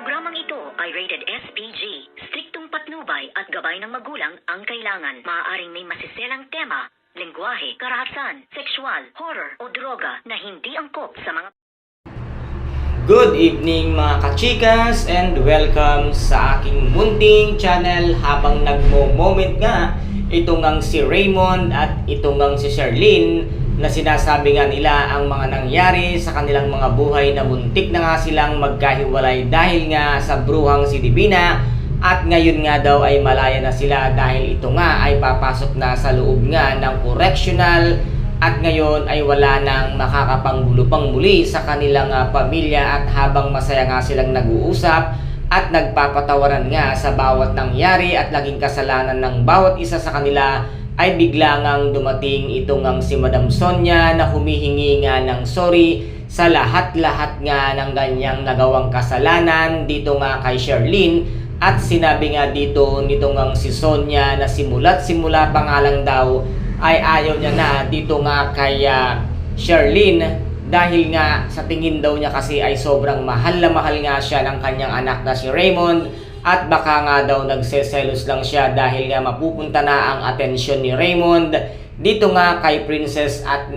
Programang ito ay rated SPG. Striktong patnubay at gabay ng magulang ang kailangan. Maaaring may masiselang tema, lengguwahe, karahasan, sexual, horror o droga na hindi angkop sa mga Good evening mga kachikas and welcome sa aking munting channel habang nagmo-moment nga itong ang si Raymond at itong ang si Charlene na sinasabi nga nila ang mga nangyari sa kanilang mga buhay na muntik na nga silang magkahiwalay dahil nga sa bruhang si Divina. At ngayon nga daw ay malaya na sila dahil ito nga ay papasok na sa loob nga ng correctional. At ngayon ay wala nang makakapanggulo pang muli sa kanilang ah, pamilya at habang masaya nga silang nag-uusap at nagpapatawaran nga sa bawat nangyari at laging kasalanan ng bawat isa sa kanila ay bigla ngang dumating itong ang si Madam Sonia na humihingi nga ng sorry sa lahat-lahat nga ng ganyang nagawang kasalanan dito nga kay Sherlyn. At sinabi nga dito nitong ang si Sonia na simula't simula pa nga lang daw ay ayaw niya na dito nga kay ah, Sherlyn. Dahil nga sa tingin daw niya kasi ay sobrang mahal na mahal nga siya ng kanyang anak na si Raymond at baka nga daw nagseselos lang siya dahil nga mapupunta na ang atensyon ni Raymond dito nga kay Princess at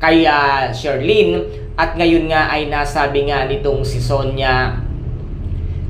kay ah, Sherlyn at ngayon nga ay nasabi nga nitong si Sonia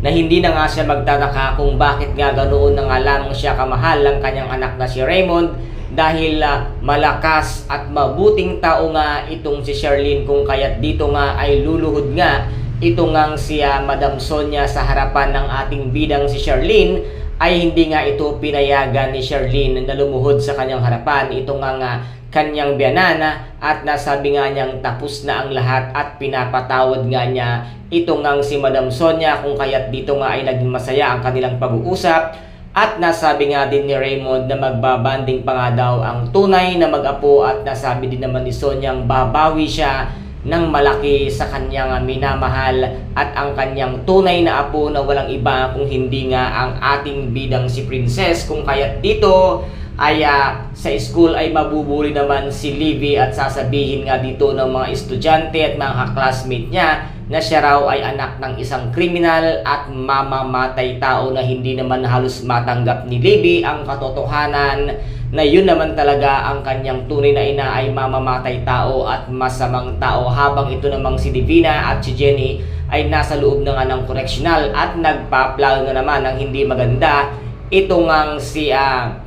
na hindi na nga siya magtataka kung bakit nga ganoon na nga lamang siya kamahal ng kanyang anak na si Raymond dahil ah, malakas at mabuting tao nga itong si Sherlyn kung kaya't dito nga ay luluhod nga ito ngang si ah, Madam Sonia sa harapan ng ating bidang si Sherlyn ay hindi nga ito pinayagan ni Sherlyn na lumuhod sa kanyang harapan. Ito nga nga kanyang biyanana at nasabi nga niyang tapos na ang lahat at pinapatawad nga niya. Ito ngang si Madam Sonia kung kaya't dito nga ay naging masaya ang kanilang pag-uusap. At nasabi nga din ni Raymond na magbabanding pa nga daw ang tunay na mag-apo at nasabi din naman ni Sonia ang babawi siya ng malaki sa kanyang minamahal at ang kanyang tunay na apo na walang iba kung hindi nga ang ating bidang si Princess. Kung kaya't dito ay ah, sa school ay mabubuli naman si Livy at sasabihin nga dito ng mga estudyante at mga classmate niya na siya raw ay anak ng isang kriminal at mamamatay tao na hindi naman halos matanggap ni Libby ang katotohanan na yun naman talaga ang kanyang tunay na ina ay mamamatay tao at masamang tao. Habang ito namang si Divina at si Jenny ay nasa loob na nga ng correctional at nagpaplano na naman ng hindi maganda. Ito ngang si ah,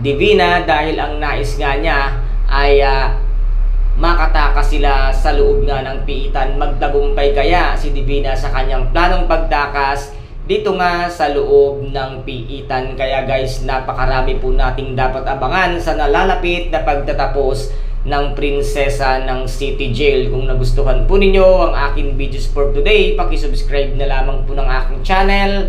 Divina dahil ang nais nga niya ay ah, makatakas sila sa loob nga ng piitan. Magtagumpay kaya si Divina sa kanyang planong pagtakas dito nga sa loob ng piitan. Kaya guys, napakarami po nating dapat abangan sa nalalapit na pagtatapos ng prinsesa ng City Jail. Kung nagustuhan po ninyo ang aking videos for today, subscribe na lamang po ng aking channel